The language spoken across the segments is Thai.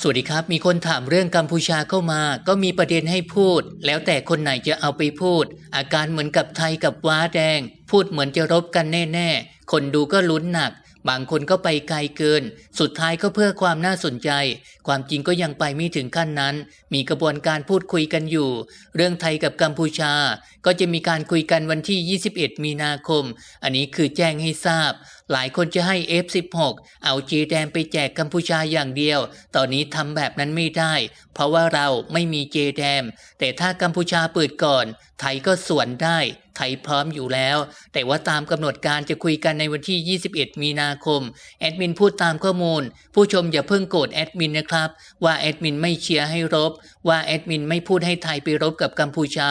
สวัสดีครับ มีคนถามเรื่องกัมพูชาเข้ามา ก็มีประเด็นให้พูด แล้วแต่คนไหนจะเอาไปพูด อาการเหมือนกับไทยกับว้าแดง พูดเหมือนจะรบกันแน่ๆ คนดูก็ลุ้นหนัก บางคนก็ไปไกลเกิน สุดท้ายก็เพื่อความน่าสนใจ ความจริงก็ยังไปไม่ถึงขั้นนั้น มีกระบวนการพูดคุยกันอยู่ เรื่องไทยกับกัมพูชา ก็จะมีการคุยกันวันที่ 21 มีนาคม อันนี้คือแจ้งให้ทราบหลายคนจะให้ F16 เอาเจแดมไปแจกกัมพูชาอย่างเดียว ตอนนี้ทำแบบนั้นไม่ได้ เพราะว่าเราไม่มีเจแดม แต่ถ้ากัมพูชาเปิดก่อน ไทยก็สวนได้ ไทยพร้อมอยู่แล้ว แต่ว่าตามกำหนดการจะคุยกันในวันที่ 21 มีนาคม แอดมินพูดตามข้อมูล ผู้ชมอย่าเพิ่งโกรธแอดมินนะครับ ว่าแอดมินไม่เชียร์ให้รบ ว่าแอดมินไม่พูดให้ไทยไปรบกับกัมพูชา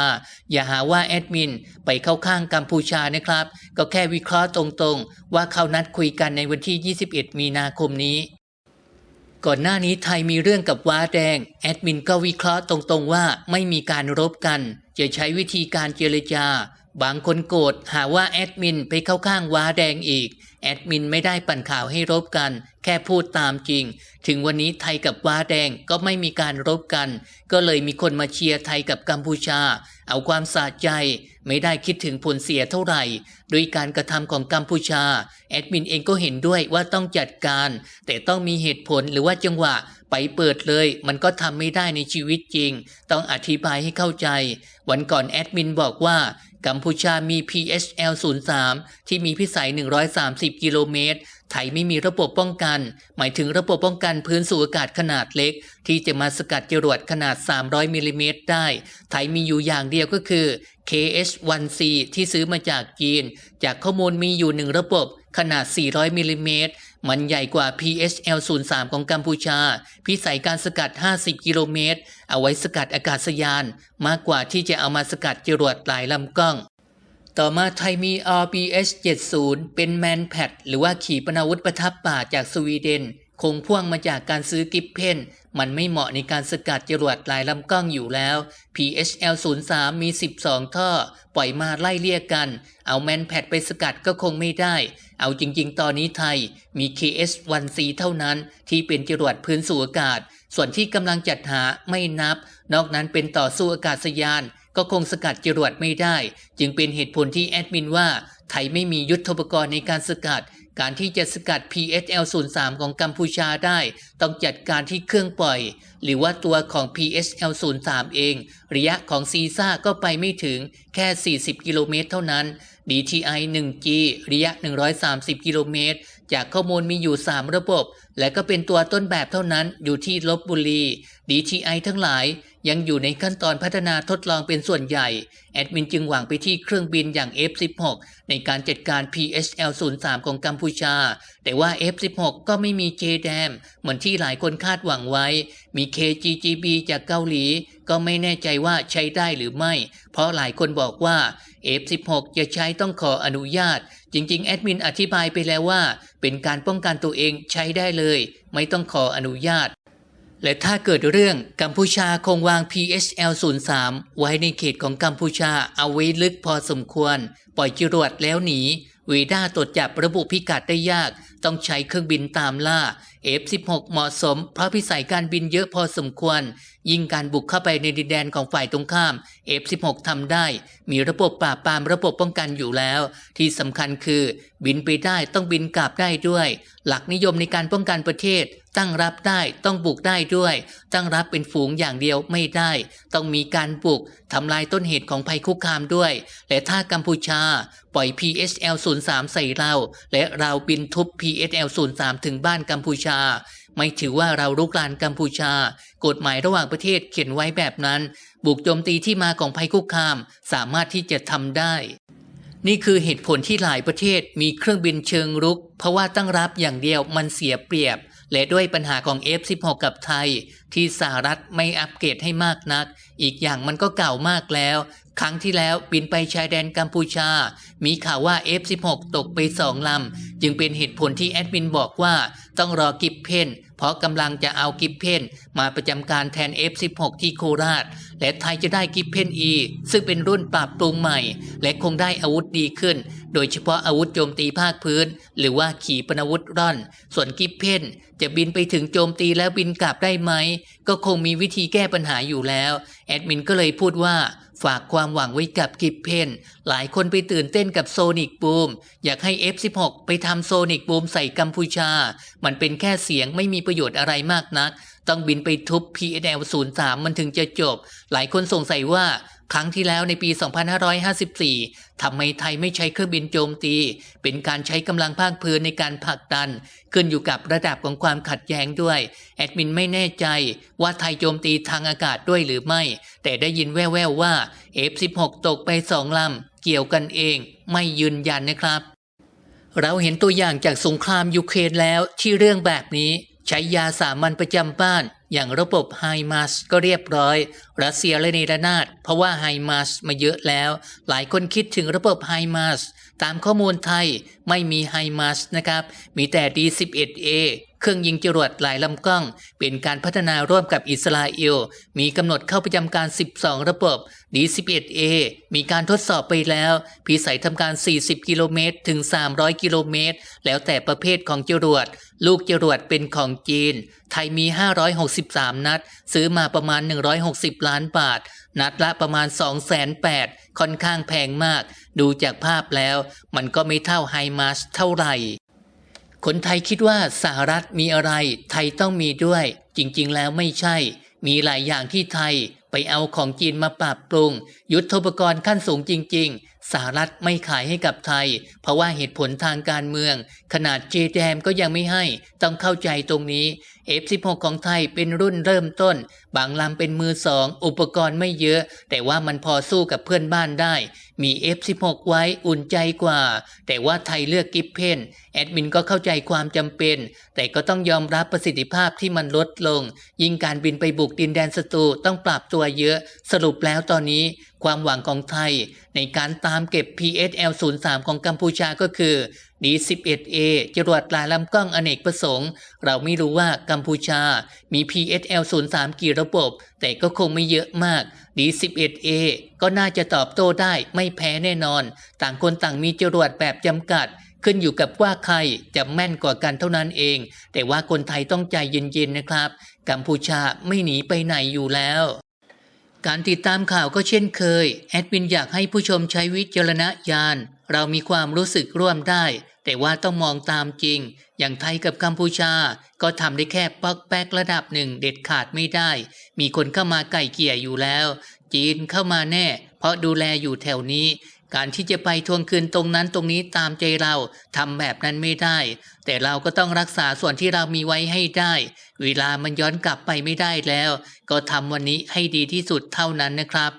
อย่าหาว่าแอดมินไปเข้าข้างกัมพูชานะครับ ก็แค่วิเคราะห์ตรงๆ ว่าเขาานัดคุยกันในวันที่ 21 มีนาคมนี้ ก่อนหน้านี้ไทยมีเรื่องกับว้าแดง แอดมินก็วิเคราะห์ตรงๆว่าไม่มีการรบกัน จะใช้วิธีการเจรจา บางคนโกรธหาว่าแอดมินไปเข้าข้างว้าแดงอีก แอดมินไม่ได้ปั่นข่าวให้รบกัน แค่พูดตามจริง ถึงวันนี้ไทยกับว้าแดงก็ไม่มีการรบกัน ก็เลยมีคนมาเชียร์ไทยกับกัมพูชา เอาความสะใจ ไม่ได้คิดถึงผลเสียเท่าไหร่ด้วยการกระทำของกัมพูชา แอดมินเองก็เห็นด้วยว่าต้องจัดการ แต่ต้องมีเหตุผลหรือว่าจังหวะ ไปเปิดเลย มันก็ทำไม่ได้ในชีวิตจริง ต้องอธิบายให้เข้าใจ วันก่อนแอดมินบอกว่า กัมพูชามี PHL 03ที่มีพิสัย 130 กิโลเมตร ไทยไม่มีระบบป้องกัน หมายถึงระบบป้องกันพื้นสู่อากาศขนาดเล็ก ที่จะมาสกัดจรวดขนาด 300มิลลิเมตรได้ ไทยมีอยู่อย่างเดียวก็คือ KH-1C ที่ซื้อมาจากจีน จากข้อมูลมีอยู่หนึ่งระบบขนาด 400มิลลิเมตร มันใหญ่กว่า PHL 03ของกัมพูชา พิสัยการสกัด 50 กิโลเมตร เอาไว้สกัดอากาศยาน มากกว่าที่จะเอามาสกัดจรวดหลายลำกล้อง ต่อมาไทยมี RBS 70เป็นแมนแพดหรือว่าขีปนาวุธประทับป่าจากสวีเดน คงพ่วงมาจากการซื้อกิฟเพนมันไม่เหมาะในการสกัดจรวดลายลำกล้องอยู่แล้ว PHL 03มี 12 ท่อ ปล่อยมาไล่เลี่ยกัน เอาแมนแพดไปสกัดก็คงไม่ได้ เอาจริงๆ ตอนนี้ไทยมี KS-1C เท่านั้น ที่เป็นจรวดพื้นสู่อากาศ ส่วนที่กำลังจัดหาไม่นับ นอกนั้นเป็นต่อสู้อากาศยาน ก็คงสกัดจรวดไม่ได้ จึงเป็นเหตุผลที่แอดมินว่าไทยไม่มียุทธปกรณ์ในการสกัด การที่จะสกัด PSL 03 ของกัมพูชาได้ ต้องจัดการที่เครื่องปล่อย หรือว่าตัวของ PSL 03 เอง ระยะของซีซ่าก็ไปไม่ถึงแค่ 40 กิโลเมตรเท่านั้น DTI 1G ระยะ 130 กิโลเมตร จากข้อมูลมีอยู่ 3 ระบบ และก็เป็นตัวต้นแบบเท่านั้นอยู่ที่ลบบุรี DTI ทั้งหลาย ยังอยู่ในขั้นตอนพัฒนาทดลองเป็นส่วนใหญ่ แอดมินจึงหวังไปที่เครื่องบินอย่าง F16 ในการจัดการ PHL 03ของกัมพูชา แต่ว่า F16 ก็ไม่มี JDAM เหมือนที่หลายคนคาดหวังไว้ มี KGGB จากเกาหลี ก็ไม่แน่ใจว่าใช้ได้หรือไม่ เพราะหลายคนบอกว่า F16 จะใช้ต้องขออนุญาต จริง ๆ แอดมินอธิบายไปแล้วว่า เป็นการป้องกันตัวเองใช้ได้เลย ไม่ต้องขออนุญาต และถ้าเกิดเรื่องกัมพูชาคงวาง PHL 03 ไว้ในเขตของกัมพูชาเอาไว้ลึกพอสมควร ปล่อยจรวดแล้วหนีวีด้าตรวจจับระบุพิกัดได้ยาก ต้องใช้เครื่องบินตามล่า F16 เหมาะสม เพราะพิสัยการบินเยอะพอสมควร ยิ่งการบุกเข้าไปในดินแดนของฝ่ายตรงข้าม F16 ทำได้ มีระบบปราบปรามระบบป้องกันอยู่แล้ว ที่สำคัญคือ บินไปได้ต้องบินกลับได้ด้วย หลักนิยมในการป้องกันประเทศ ตั้งรับได้ต้องบุกได้ด้วย ตั้งรับเป็นฝูงอย่างเดียวไม่ได้ ต้องมีการบุกทำลายต้นเหตุของภัยคุกคามด้วย และถ้ากัมพูชา ปล่อย PSL 03ใส่เรา และเราบินทุบ PSL 03ถึงบ้านกัมพูชา ไม่ถือว่าเรารุกรานกัมพูชา กฎหมายระหว่างประเทศเขียนไว้แบบนั้น บุกโจมตีที่มาของภัยคุกคามสามารถที่จะทำได้ นี่คือเหตุผลที่หลายประเทศมีเครื่องบินเชิงรุก เพราะว่าตั้งรับอย่างเดียวมันเสียเปรียบ และด้วยปัญหาของ F16 กับไทย ที่สหรัฐไม่อัปเกรดให้มากนัก อีกอย่างมันก็เก่ามากแล้ว ครั้งที่แล้วบินไปชายแดนกัมพูชา มีข่าวว่า F16 ตกไปสองลำจึงเป็นเหตุผลที่แอดมินบอกว่า ต้องรอกิบเพนเพราะกำลังจะเอากิฟเพนมาประจำการแทน F16 ที่โคราช และไทยจะได้กิฟเพน E ซึ่งเป็นรุ่นปรับปรุงใหม่ และคงได้อาวุธดีขึ้น โดยเฉพาะอาวุธโจมตีภาคพื้น หรือว่าขีปนาวุธร่อน ส่วนกิฟเพนจะบินไปถึงโจมตีแล้วบินกลับได้ไหม ก็คงมีวิธีแก้ปัญหาอยู่แล้ว แอดมินก็เลยพูดว่าฝากความหวังไว้กับกิฟเพนหลายคนไปตื่นเต้นกับโซนิกบูม อยากให้ F16 ไปทำโซนิกบูมใส่กัมพูชา มันเป็นแค่เสียงไม่มีประโยชน์อะไรมากนัก ต้องบินไปทุบ PNL 03 มันถึงจะจบ หลายคนสงสัยว่า ครั้งที่แล้วในปี 2554 ทำไมไทยไม่ใช้เครื่องบินโจมตี เป็นการใช้กำลังภาคพื้นในการผลักดัน ขึ้นอยู่กับระดับของความขัดแย้งด้วย แอดมินไม่แน่ใจว่าไทยโจมตีทางอากาศด้วยหรือไม่ แต่ได้ยินแว่วๆว่า F16 ตกไปสองลำ เกี่ยวกันเอง ไม่ยืนยันนะครับ เราเห็นตัวอย่างจากสงครามยูเครนแล้วที่เรื่องแบบนี้ ใช้ยาสามัญประจำบ้าน อย่างระบบไฮมาสก็เรียบร้อย รัสเซียและเนรนาด เพราะว่าไฮมาสมาเยอะแล้ว หลายคนคิดถึงระบบไฮมาสตามข้อมูลไทยไม่มีไฮมาสนะครับ มีแต่ D11A เครื่องยิงจรวดหลายลำกล้อง เป็นการพัฒนาร่วมกับอิสราเอล มีกำหนดเข้าประจำการ 12 ระบบ D11A มีการทดสอบไปแล้วพิสัยทำการ 40 กิโลเมตรถึง 300 กิโลเมตร แล้วแต่ประเภทของจรวด ลูกจรวดเป็นของจีน ไทยมี 563 นัด ซื้อมาประมาณ 160 ล้านบาท นัดละประมาณ 208,000ค่อนข้างแพงมาก ดูจากภาพแล้ว มันก็ไม่เท่าไฮมาสเท่าไหร่ คนไทยคิดว่าสหรัฐมีอะไร ไทยต้องมีด้วย จริงๆ แล้วไม่ใช่ มีหลายอย่างที่ไทย ไปเอาของจีนมาปรับปรุง ยุทธปกรณ์ขั้นสูงจริง ๆ สหรัฐไม่ขายให้กับไทย เพราะว่าเหตุผลทางการเมือง ขนาดเจแดมก็ยังไม่ให้ ต้องเข้าใจตรงนี้ F16 ของไทยเป็นรุ่นเริ่มต้น บางลำเป็นมือสอง อุปกรณ์ไม่เยอะ แต่ว่ามันพอสู้กับเพื่อนบ้านได้ มี F16 ไว้อุ่นใจกว่า แต่ว่าไทยเลือกกิฟเพนแอดมินก็เข้าใจความจำเป็น แต่ก็ต้องยอมรับประสิทธิภาพที่มันลดลง ยิ่งการบินไปบุกดินแดนศัตรูต้องปรับตัวเยอะ สรุปแล้วตอนนี้ความหวังของไทย ในการตามเก็บ PSL 03ของกัมพูชาก็คือ D11A จรวดลายลำกล้องอเนกประสงค์ เราไม่รู้ว่ากัมพูชามี PSL 03กี่ระบบ แต่ก็คงไม่เยอะมาก D11A ก็น่าจะตอบโต้ได้ไม่แพ้แน่นอน ต่างคนต่างมีจรวดแบบจำกัดขึ้นอยู่กับว่าใครจะแม่นกว่ากันเท่านั้นเอง แต่ว่าคนไทยต้องใจเย็นๆนะครับ กัมพูชาไม่หนีไปไหนอยู่แล้ว การติดตามข่าวก็เช่นเคย แอดมินอยากให้ผู้ชมใช้วิจารณญาณ เรามีความรู้สึกร่วมได้ แต่ว่าต้องมองตามจริง อย่างไทยกับกัมพูชา ก็ทำได้แค่ปอกแป๊กระดับหนึ่งเด็ดขาดไม่ได้ มีคนเข้ามาไก่เกี่ยอยู่แล้ว จีนเข้ามาแน่ เพราะดูแลอยู่แถวนี้ การที่จะไปทวงคืนตรงนั้นตรงนี้ตามใจเราทำแบบนั้นไม่ได้ แต่เราก็ต้องรักษาส่วนที่เรามีไว้ให้ได้ เวลามันย้อนกลับไปไม่ได้แล้ว ก็ทำวันนี้ให้ดีที่สุดเท่านั้นนะครับ